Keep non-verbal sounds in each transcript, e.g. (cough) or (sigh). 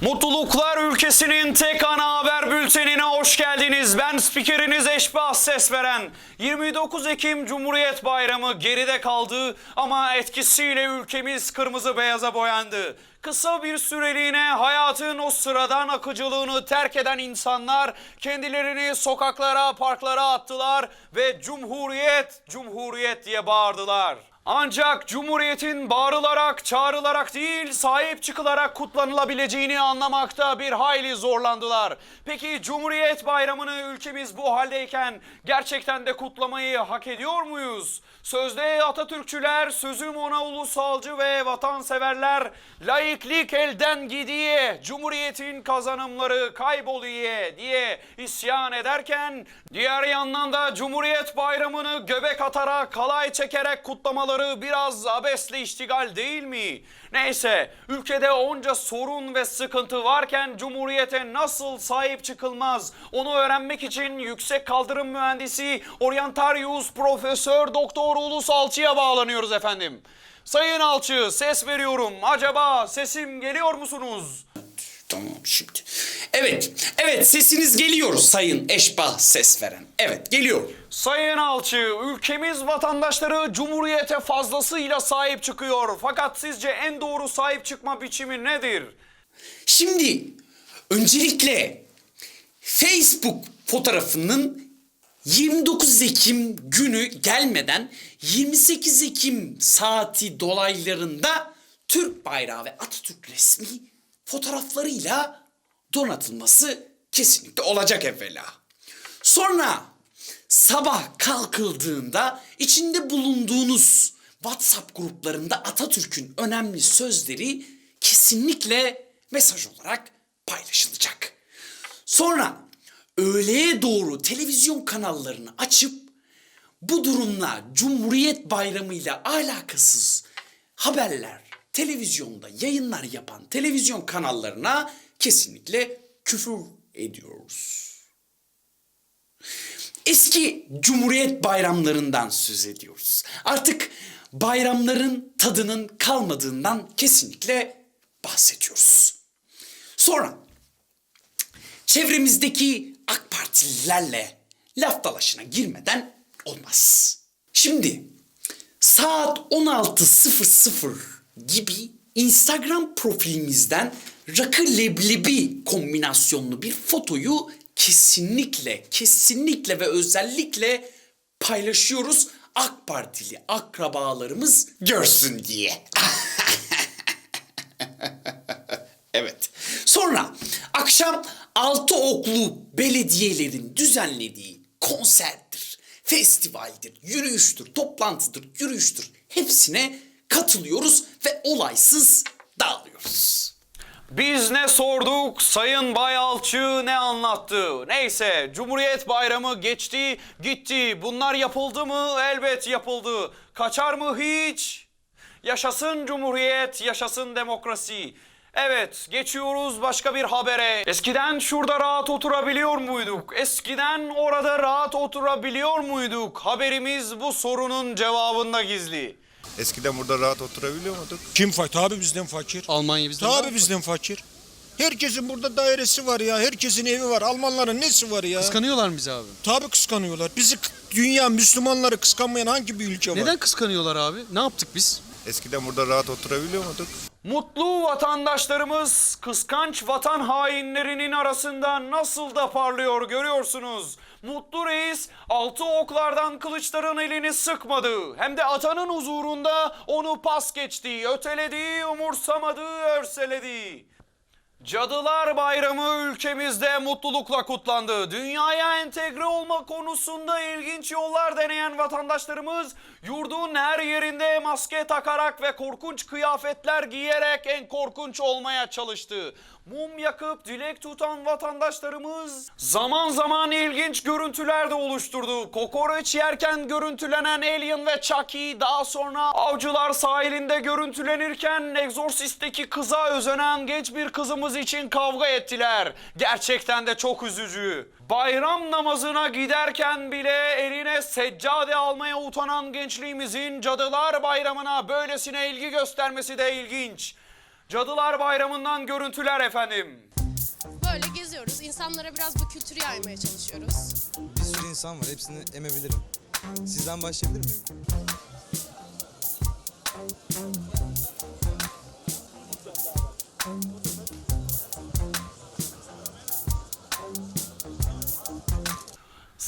Mutluluklar ülkesinin tek ana haber bültenine hoş geldiniz. Ben spikeriniz Eşbah Ses veren. 29 Ekim Cumhuriyet Bayramı geride kaldı ama etkisiyle ülkemiz kırmızı beyaza boyandı. Kısa bir süreliğine hayatın o sıradan akıcılığını terk eden insanlar kendilerini sokaklara, parklara attılar ve Cumhuriyet, Cumhuriyet diye bağırdılar. Ancak Cumhuriyet'in bağırılarak, çağrılarak değil, sahip çıkılarak kutlanılabileceğini anlamakta bir hayli zorlandılar. Peki Cumhuriyet Bayramı'nı ülkemiz bu haldeyken gerçekten de kutlamayı hak ediyor muyuz? Sözde Atatürkçüler, sözüm ona ulusalcı ve vatanseverler, laiklik elden gidiye, Cumhuriyet'in kazanımları kayboluye diye isyan ederken, diğer yandan da Cumhuriyet Bayramı'nı göbek atarak, kalay çekerek kutlamaları biraz abesle iştigal değil mi? Neyse, ülkede onca sorun ve sıkıntı varken Cumhuriyete nasıl sahip çıkılmaz? Onu öğrenmek için yüksek kaldırım mühendisi Orientarius Profesör Doktor Ulus Alçı'ya bağlanıyoruz efendim. Sayın Alçı ses veriyorum. Acaba sesim geliyor musunuz? Tamam şimdi. Evet, evet sesiniz geliyor sayın eşbah ses veren. Evet geliyor. Sayın Alçı, ülkemiz vatandaşları Cumhuriyete fazlasıyla sahip çıkıyor. Fakat sizce en doğru sahip çıkma biçimi nedir? Şimdi öncelikle Facebook fotoğrafının 29 Ekim günü gelmeden 28 Ekim saati dolaylarında Türk bayrağı ve Atatürk resmi fotoğraflarıyla donatılması kesinlikle olacak evvela. Sonra sabah kalkıldığında içinde bulunduğunuz WhatsApp gruplarında Atatürk'ün önemli sözleri kesinlikle mesaj olarak paylaşılacak. Sonra öğleye doğru televizyon kanallarını açıp bu durumla Cumhuriyet Bayramı ile alakasız haberler, televizyonda yayınlar yapan televizyon kanallarına kesinlikle küfür ediyoruz. Eski Cumhuriyet bayramlarından söz ediyoruz. Artık bayramların tadının kalmadığından kesinlikle bahsediyoruz. Sonra çevremizdeki AK Partililerle laf dalaşına girmeden olmaz. Şimdi saat 16.00 gibi Instagram profilimizden rakı leblebi kombinasyonlu bir fotoyu kesinlikle, kesinlikle ve özellikle paylaşıyoruz. AK Partili akrabalarımız görsün diye. (laughs) Evet. Sonra akşam altı oklu belediyelerin düzenlediği konserdir, festivaldir, yürüyüştür, toplantıdır, yürüyüştür. Hepsine katılıyoruz ve olaysız dağılıyoruz. Biz ne sorduk, Sayın Bay Alçı ne anlattı? Neyse, Cumhuriyet Bayramı geçti, gitti. Bunlar yapıldı mı? Elbet yapıldı. Kaçar mı hiç? Yaşasın Cumhuriyet, yaşasın demokrasi. Evet, geçiyoruz başka bir habere. Eskiden şurada rahat oturabiliyor muyduk? Eskiden orada rahat oturabiliyor muyduk? Haberimiz bu sorunun cevabında gizli. Eskiden burada rahat oturabiliyor muyduk? Kim fakir? Tabi bizden fakir. Almanya bizden Tabi bizden fakir. Herkesin burada dairesi var ya. Herkesin evi var. Almanların nesi var ya? Kıskanıyorlar mı bizi abi? Tabi kıskanıyorlar. Bizi k- dünya Müslümanları kıskanmayan hangi bir ülke var? Neden kıskanıyorlar abi? Ne yaptık biz? Eskiden burada rahat oturabiliyor muyduk? Mutlu vatandaşlarımız kıskanç vatan hainlerinin arasında nasıl da parlıyor görüyorsunuz. Mutlu reis altı oklardan kılıçların elini sıkmadı. Hem de atanın huzurunda onu pas geçti, öteledi, umursamadı, örseledi. Cadılar Bayramı ülkemizde mutlulukla kutlandı. Dünyaya entegre olma konusunda ilginç yollar deneyen vatandaşlarımız yurdun her yerinde maske takarak ve korkunç kıyafetler giyerek en korkunç olmaya çalıştı. Mum yakıp dilek tutan vatandaşlarımız zaman zaman ilginç görüntüler de oluşturdu. Kokoreç yerken görüntülenen Alien ve Chucky daha sonra avcılar sahilinde görüntülenirken Exorcist'teki kıza özenen genç bir kızımız için kavga ettiler. Gerçekten de çok üzücü. Bayram namazına giderken bile eline seccade almaya utanan gençliğimizin Cadılar Bayramı'na böylesine ilgi göstermesi de ilginç. Cadılar Bayramı'ndan görüntüler efendim. Böyle geziyoruz. İnsanlara biraz bu kültürü yaymaya çalışıyoruz. Bir sürü insan var. Hepsini emebilirim. Sizden başlayabilir miyim?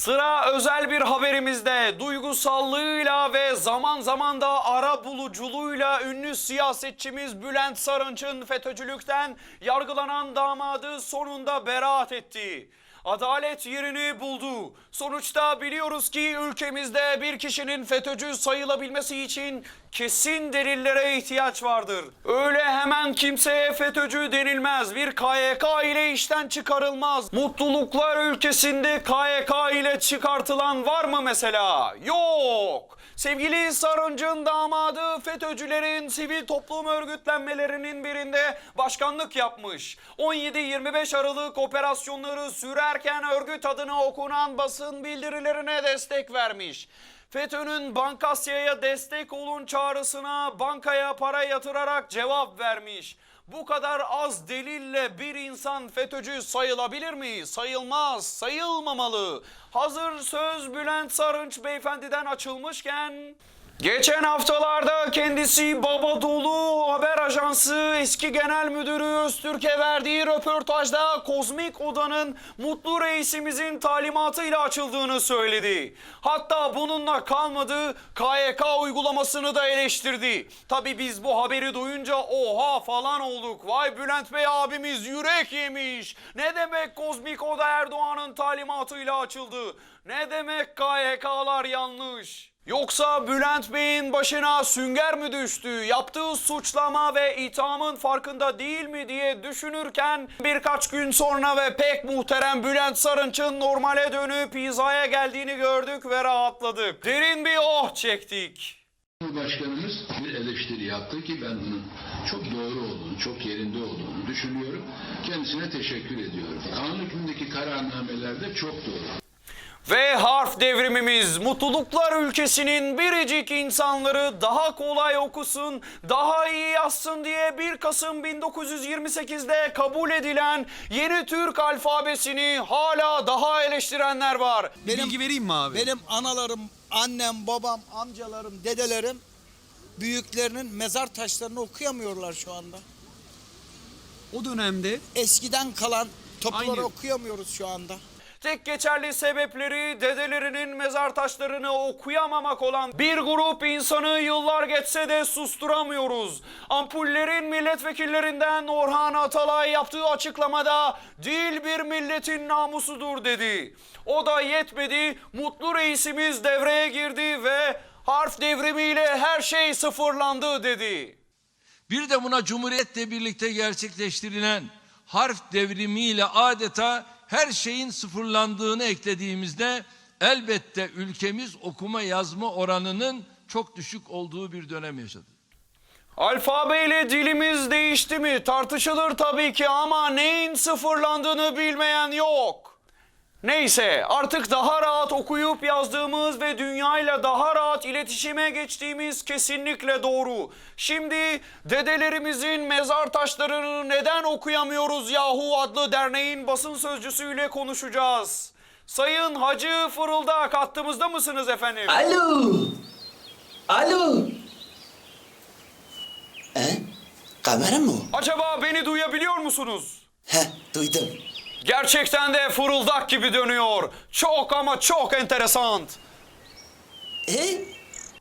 Sıra özel bir haberimizde duygusallığıyla ve zaman zaman da ara buluculuğuyla ünlü siyasetçimiz Bülent Sarınç'ın FETÖ'cülükten yargılanan damadı sonunda beraat etti. Adalet yerini buldu. Sonuçta biliyoruz ki ülkemizde bir kişinin FETÖ'cü sayılabilmesi için kesin delillere ihtiyaç vardır. Öyle hemen kimseye FETÖ'cü denilmez. Bir KYK ile işten çıkarılmaz. Mutluluklar ülkesinde KYK ile çıkartılan var mı mesela? Yok. Sevgili Sarınç'ın damadı FETÖ'cülerin sivil toplum örgütlenmelerinin birinde başkanlık yapmış. 17-25 Aralık operasyonları sürerken örgüt adına okunan basın bildirilerine destek vermiş. FETÖ'nün Bankasya'ya destek olun çağrısına bankaya para yatırarak cevap vermiş. Bu kadar az delille bir insan FETÖ'cü sayılabilir mi? Sayılmaz, sayılmamalı. Hazır söz Bülent Sarınç beyefendiden açılmışken... Geçen haftalarda kendisi Baba Dolu Haber Ajansı eski genel müdürü Öztürk'e verdiği röportajda Kozmik Oda'nın Mutlu Reisimizin talimatıyla açıldığını söyledi. Hatta bununla kalmadı KYK uygulamasını da eleştirdi. Tabi biz bu haberi duyunca oha falan olduk. Vay Bülent Bey abimiz yürek yemiş. Ne demek Kozmik Oda Erdoğan'ın talimatıyla açıldı? Ne demek KYK'lar yanlış? Yoksa Bülent Bey'in başına sünger mi düştü? Yaptığı suçlama ve ithamın farkında değil mi diye düşünürken birkaç gün sonra ve pek muhterem Bülent Sarınç'ın normale dönüp hizaya geldiğini gördük ve rahatladık. Derin bir oh çektik. Cumhurbaşkanımız bir eleştiri yaptı ki ben bunun çok doğru olduğunu, çok yerinde olduğunu düşünüyorum. Kendisine teşekkür ediyorum. Kanun hükmündeki kararnamelerde çok doğru. Ve harf devrimimiz mutluluklar ülkesinin biricik insanları daha kolay okusun, daha iyi yazsın diye 1 Kasım 1928'de kabul edilen yeni Türk alfabesini hala daha eleştirenler var. Bir bilgi vereyim mi abi? Benim analarım, annem, babam, amcalarım, dedelerim büyüklerinin mezar taşlarını okuyamıyorlar şu anda. O dönemde Eskiden kalan topları Aynı. okuyamıyoruz şu anda. Tek geçerli sebepleri dedelerinin mezar taşlarını okuyamamak olan bir grup insanı yıllar geçse de susturamıyoruz. Ampullerin milletvekillerinden Orhan Atalay yaptığı açıklamada dil bir milletin namusudur dedi. O da yetmedi mutlu reisimiz devreye girdi ve harf devrimiyle her şey sıfırlandı dedi. Bir de buna Cumhuriyet'le birlikte gerçekleştirilen harf devrimiyle adeta her şeyin sıfırlandığını eklediğimizde elbette ülkemiz okuma yazma oranının çok düşük olduğu bir dönem yaşadı. Alfabeyle dilimiz değişti mi tartışılır tabii ki ama neyin sıfırlandığını bilmeyen yok. Neyse artık daha rahat okuyup yazdığımız ve dünyayla daha rahat iletişime geçtiğimiz kesinlikle doğru. Şimdi dedelerimizin mezar taşlarını neden okuyamıyoruz yahu adlı derneğin basın sözcüsüyle konuşacağız. Sayın Hacı Fırıldak hattımızda mısınız efendim? Alo. Alo. He? Kamera mı? Acaba beni duyabiliyor musunuz? He, duydum. Gerçekten de fırıldak gibi dönüyor. Çok ama çok enteresan. He?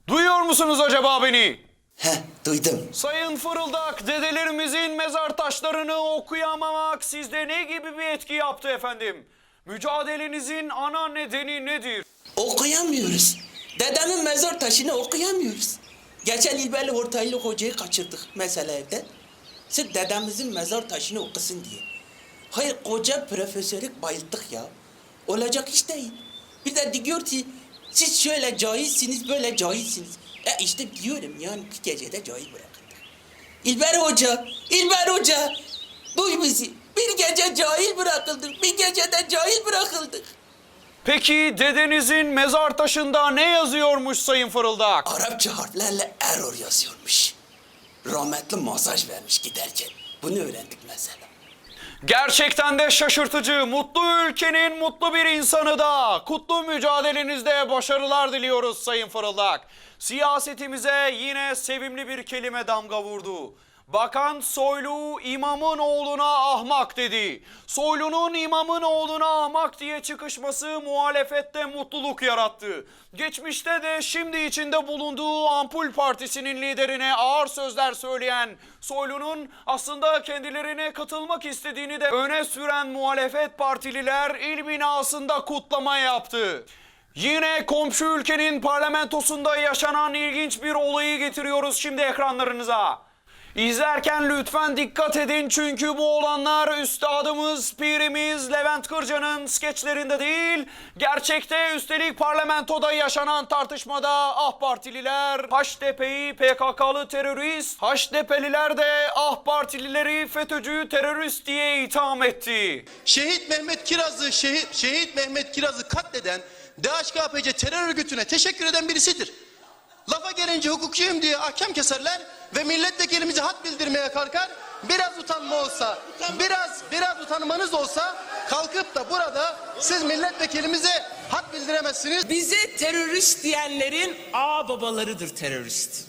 Duyuyor musunuz acaba beni? He, duydum. Sayın Fırıldak, dedelerimizin mezar taşlarını okuyamamak sizde ne gibi bir etki yaptı efendim? Mücadelenizin ana nedeni nedir? Okuyamıyoruz. Dedemin mezar taşını okuyamıyoruz. Geçen İlberli Ortaylı hocayı kaçırdık mesela evden. Sırf dedemizin mezar taşını okusun diye. Hayır koca profesörlük bayılttık ya. Olacak iş değil. Bir de diyor ki siz şöyle cahilsiniz böyle cahilsiniz. E işte diyorum yani bir gecede cahil bırakıldık. İlber Hoca, İlber Hoca duy bizi. Bir gece cahil bırakıldık, bir gecede cahil bırakıldık. Peki dedenizin mezar taşında ne yazıyormuş Sayın Fırıldak? Arapça harflerle error yazıyormuş. rahmetli masaj vermiş giderken. Bunu öğrendik mesela. Gerçekten de şaşırtıcı. Mutlu ülkenin mutlu bir insanı da. Kutlu mücadelenizde başarılar diliyoruz Sayın Fırıldak. Siyasetimize yine sevimli bir kelime damga vurdu. Bakan Soylu imamın oğluna ahmak dedi. Soylu'nun imamın oğluna ahmak diye çıkışması muhalefette mutluluk yarattı. Geçmişte de şimdi içinde bulunduğu Ampul Partisi'nin liderine ağır sözler söyleyen Soylu'nun aslında kendilerine katılmak istediğini de öne süren muhalefet partililer il binasında kutlama yaptı. Yine komşu ülkenin parlamentosunda yaşanan ilginç bir olayı getiriyoruz şimdi ekranlarınıza. İzlerken lütfen dikkat edin çünkü bu olanlar üstadımız, pirimiz Levent Kırca'nın skeçlerinde değil, gerçekte üstelik parlamentoda yaşanan tartışmada Ah Partililer, HDP'yi PKK'lı terörist, HDP'liler de Ah Partilileri FETÖ'cü terörist diye itham etti. Şehit Mehmet Kiraz'ı şehit, şehit Mehmet Kiraz'ı katleden DHKPC terör örgütüne teşekkür eden birisidir. Lafa gelince hukukçuyum diye ahkam keserler ve milletvekilimize hat bildirmeye kalkar. Biraz utanma olsa, biraz biraz utanmanız olsa kalkıp da burada siz milletvekilimize hat bildiremezsiniz. Bize terörist diyenlerin ağ babalarıdır terörist.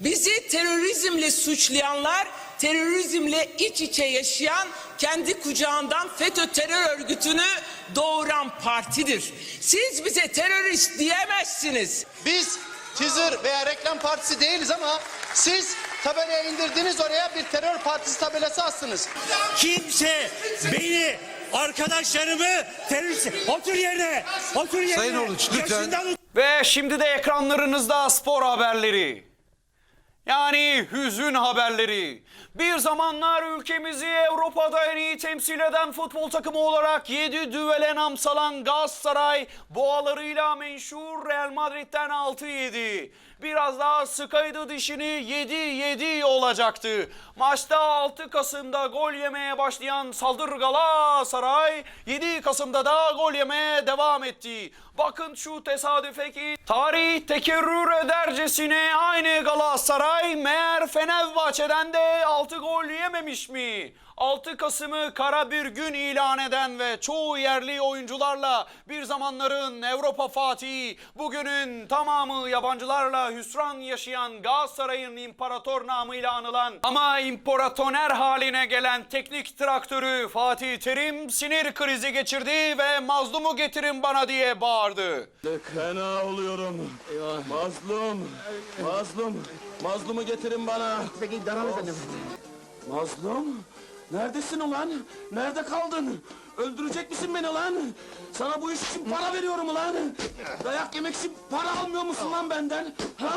Bizi terörizmle suçlayanlar terörizmle iç içe yaşayan kendi kucağından FETÖ terör örgütünü doğuran partidir. Siz bize terörist diyemezsiniz. Biz teaser veya reklam partisi değiliz ama siz tabelaya indirdiniz oraya bir terör partisi tabelası astınız. Kimse beni arkadaşlarımı terörist otur yerine otur yerine Sayın Oruç, lütfen. Yaşından Ve şimdi de ekranlarınızda spor haberleri. Yani hüzün haberleri. Bir zamanlar ülkemizi Avrupa'da en iyi temsil eden futbol takımı olarak 7 düvele nam salan Galatasaray boğalarıyla menşur Real Madrid'den 6 yedi. Biraz daha sıkaydı dişini 7-7 olacaktı. Maçta 6 Kasım'da gol yemeye başlayan saldır Galatasaray 7 Kasım'da da gol yemeye devam etti. Bakın şu tesadüfe ki tarih tekerrür edercesine aynı Galatasaray meğer Fenerbahçe'den de 6 gol yememiş mi? 6 Kasım'ı kara bir gün ilan eden ve çoğu yerli oyuncularla bir zamanların Avrupa Fatihi, bugünün tamamı yabancılarla hüsran yaşayan Galatasaray'ın imparator namıyla anılan ama imparatoner haline gelen teknik traktörü Fatih Terim sinir krizi geçirdi ve mazlumu getirin bana diye bağırdı. Fena oluyorum. Mazlum. Mazlum. Mazlumu getirin bana. Mazlum. Neredesin ulan? Nerede kaldın? Öldürecek misin beni lan? Sana bu iş için para veriyorum ulan. Dayak yemek için para almıyor musun lan benden? Ha?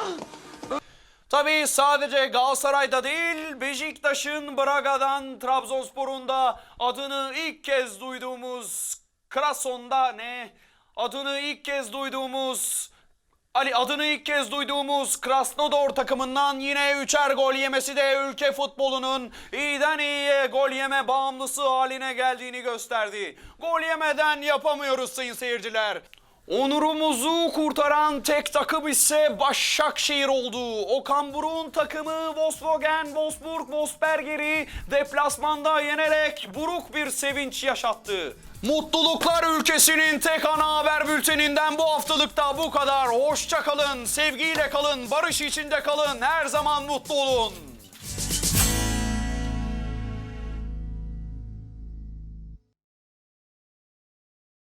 Tabii sadece Galatasaray'da değil, Beşiktaş'ın Braga'dan Trabzonspor'un da adını ilk kez duyduğumuz Krason'da ne? Adını ilk kez duyduğumuz Ali adını ilk kez duyduğumuz Krasnodar takımından yine üçer gol yemesi de ülke futbolunun iyiden iyiye gol yeme bağımlısı haline geldiğini gösterdi. Gol yemeden yapamıyoruz sayın seyirciler. Onurumuzu kurtaran tek takım ise Başakşehir oldu. Okan Buruk'un takımı Volkswagen, Wolfsburg, Wolfsberger'i deplasmanda yenerek buruk bir sevinç yaşattı. Mutluluklar ülkesinin tek ana haber bülteninden bu haftalıkta bu kadar. Hoşça kalın, sevgiyle kalın, barış içinde kalın, her zaman mutlu olun.